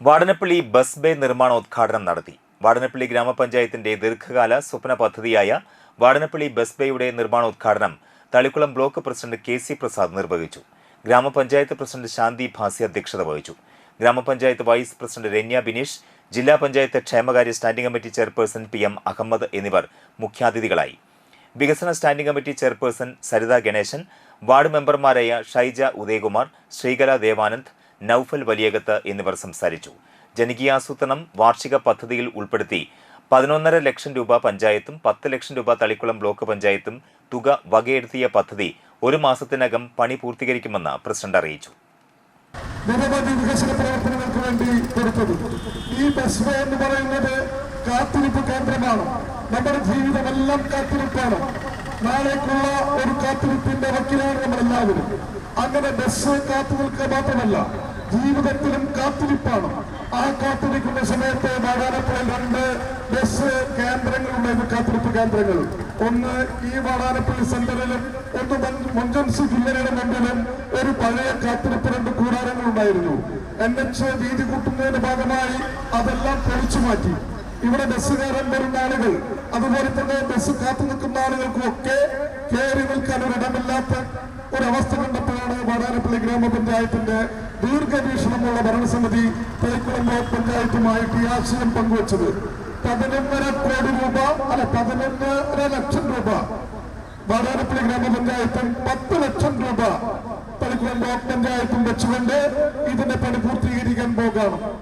Vadanappally bus bay നിർമ്മാണോദ്ഘാടനം നടത്തി. വാടനപ്പള്ളി ഗ്രാമപഞ്ചായത്തിന്റെ ദീർഘകാല സ്വപ്ന പദ്ധതിയായ വാടനപ്പള്ളി ബസ് ബേയുടെ നിർമ്മാണോദ്ഘാടനം Thalikulam block president K C Prasad നിർവഹിച്ചു. ഗ്രാമപഞ്ചായത്ത് പ്രസിഡന്റ് ശാന്തി ഭാസി അധ്യക്ഷത വഹിച്ചു. ഗ്രാമപഞ്ചായത്ത് വൈസ് പ്രസിഡന്റ് രന്യ ബിനീഷ് ജില്ലാ പഞ്ചായത്ത് ക്ഷേമകാര്യ standing committee chairperson P M Ahammed എന്നിവർ മുഖ്യാതിഥികളായി. വികസന standing committee chairperson Saritha Ganesan ward മെമ്പർമാരായ ഷൈജ ഉദയകുമാർ ശ്രീകല ദേവാനന്ദ് നൌഫൽ വലിയകത്ത് എന്നിവർ സംസാരിച്ചു. ജനകീയാസൂത്രണം വാർഷിക പദ്ധതിയിൽ ഉൾപ്പെടുത്തി പതിനൊന്നര ലക്ഷം രൂപ പഞ്ചായത്തും പത്ത് ലക്ഷം രൂപ തളിക്കുളം ബ്ലോക്ക് പഞ്ചായത്തും തുക വകയെടുത്തിയ പദ്ധതി ഒരു മാസത്തിനകം പണി പൂർത്തീകരിക്കുമെന്ന് പ്രസിഡന്റ് അറിയിച്ചു. വേണ്ടി ഈ ബസ് എന്ന് പറയുന്നത് കാത്തിരിപ്പ് കേന്ദ്രമാണ്. നമ്മുടെ ജീവിതമെല്ലാം കാത്തിരിപ്പാണ്. നാളേക്കുള്ള ഒരു കാത്തിരിപ്പിന്റെ വക്കിലാണ് നമ്മളെല്ലാവരും. അങ്ങനെ ബസ് കാത്തു നിൽക്കുക മാത്രമല്ല ജീവിതത്തിലും കാത്തിരിപ്പാണ് ആ കാത്തിരിക്കുന്ന സമയത്ത് വാടാനപ്പുഴയിൽ രണ്ട് ബസ് കേന്ദ്രങ്ങളുണ്ടായിരുന്നു കാത്തിരിപ്പ് കേന്ദ്രങ്ങൾ. ഒന്ന് ഈ വാടാനപ്പള്ളി സെന്ററിലും ഒന്ന് മഞ്ചൻസി ജില്ലയുടെ മുമ്പിലും ഒരു പഴയ കാത്തിരിപ്പ് രണ്ട് കൂടാരങ്ങൾ ഉണ്ടായിരുന്നു. എൻ എച്ച് വീതി കൂട്ടുന്നതിന്റെ ഭാഗമായി അതെല്ലാം പൊളിച്ചു മാറ്റി. ഇവിടെ ബസ്സുകാരൻ ആളുകൾ. അതുപോലെ തന്നെ ബസ് കാത്തു നിൽക്കുന്ന ആളുകൾക്കും ഒക്കെ കയറി നിൽക്കാൻ ഒരിടമില്ലാത്ത ഒരവസ്ഥ കണ്ടപ്പോഴാണ് വാടാനപ്പള്ളി ഗ്രാമപഞ്ചായത്തിന്റെ ദീർഘവീക്ഷണമുള്ള ഭരണസമിതി തൈക്കുളം ബ്ലോക്ക് പഞ്ചായത്തുമായിട്ട് ഈ ആശയം പങ്കുവച്ചത്. പതിനൊന്നര കോടി രൂപ അല്ല പതിനൊന്നര ലക്ഷം രൂപ. വാടാനപ്പള്ളി ഗ്രാമപഞ്ചായത്തും പത്ത് ലക്ഷം രൂപ തളിക്കുളം ബ്ലോക്ക് പഞ്ചായത്തും വെച്ചുകൊണ്ട് ഇതിന്റെ പണി പൂർത്തീകരിക്കാൻ പോകാം